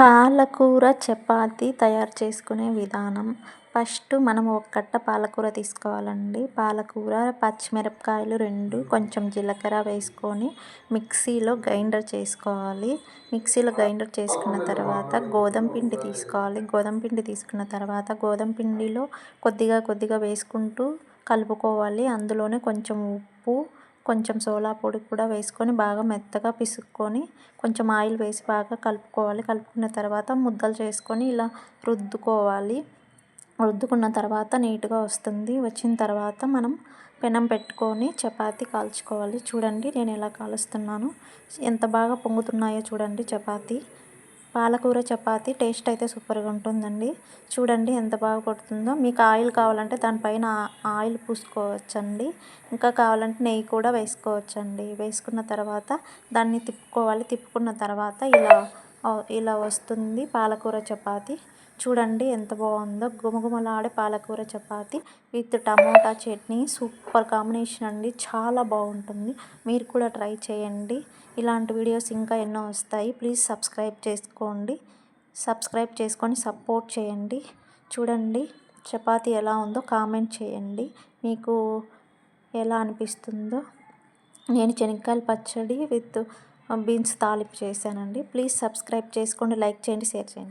పాలకూర చపాతి తయారు చేసుకునే విధానం. ఫస్ట్ మనం ఒక కట్ట పాలకూర తీసుకోవాలండి. పాలకూర పచ్చిమిరపకాయలు రెండు కొంచెం జీలకర్ర వేసుకొని మిక్సీలో గ్రైండర్ చేసుకోవాలి. మిక్సీలో గ్రైండర్ చేసుకున్న తర్వాత గోధుమ పిండి తీసుకోవాలి. గోధుమ పిండి తీసుకున్న తర్వాత గోధుమ పిండిలో కొద్దిగా కొద్దిగా వేసుకుంటూ కలుపుకోవాలి. అందులోనే కొంచెం ఉప్పు కొంచెం సోలా పొడి కూడా వేసుకొని బాగా మెత్తగా పిసుక్కొని కొంచెం ఆయిల్ వేసి బాగా కలుపుకోవాలి. కలుపుకున్న తర్వాత ముద్దలు చేసుకొని ఇలా రుద్దుకోవాలి. రుద్దుకున్న తర్వాత నీట్గా వస్తుంది. వచ్చిన తర్వాత మనం పెనం పెట్టుకొని చపాతీ కాల్చుకోవాలి. చూడండి నేను ఎలా కాలుస్తున్నాను. ఎంత బాగా పొంగుతున్నాయో చూడండి చపాతీ. పాలకూర చపాతీ టేస్ట్ అయితే సూపర్గా ఉంటుందండి. చూడండి ఎంత బాగా కొడుతుందో. మీకు ఆయిల్ కావాలంటే దానిపైన ఆయిల్ పూసుకోవచ్చండి. ఇంకా కావాలంటే నెయ్యి కూడా వేసుకోవచ్చండి. వేసుకున్న తర్వాత దాన్ని తిప్పుకోవాలి. తిప్పుకున్న తర్వాత ఇలా ఇలా వస్తుంది పాలకూర చపాతి. చూడండి ఎంత బాగుందో. గుమగుమలాడే పాలకూర chapati with tomato chutney. Super combination అండి. చాలా బాగుంటుంది. మీరు కూడా ట్రై చేయండి. ఇలాంటి వీడియోస్ ఇంకా ఎన్నో వస్తాయి. ప్లీజ్ సబ్స్క్రైబ్ చేసుకోండి. సబ్స్క్రైబ్ చేసుకొని సపోర్ట్ చేయండి. చూడండి చపాతీ ఎలా ఉందో కామెంట్ చేయండి. మీకు ఎలా అనిపిస్తుందో. నేను శనక్కాయల పచ్చడి విత్ బీన్స్ తాలింపు చేశానండి. ప్లీజ్ సబ్స్క్రైబ్ చేసుకోండి లైక్ చేయండి షేర్ చేయండి.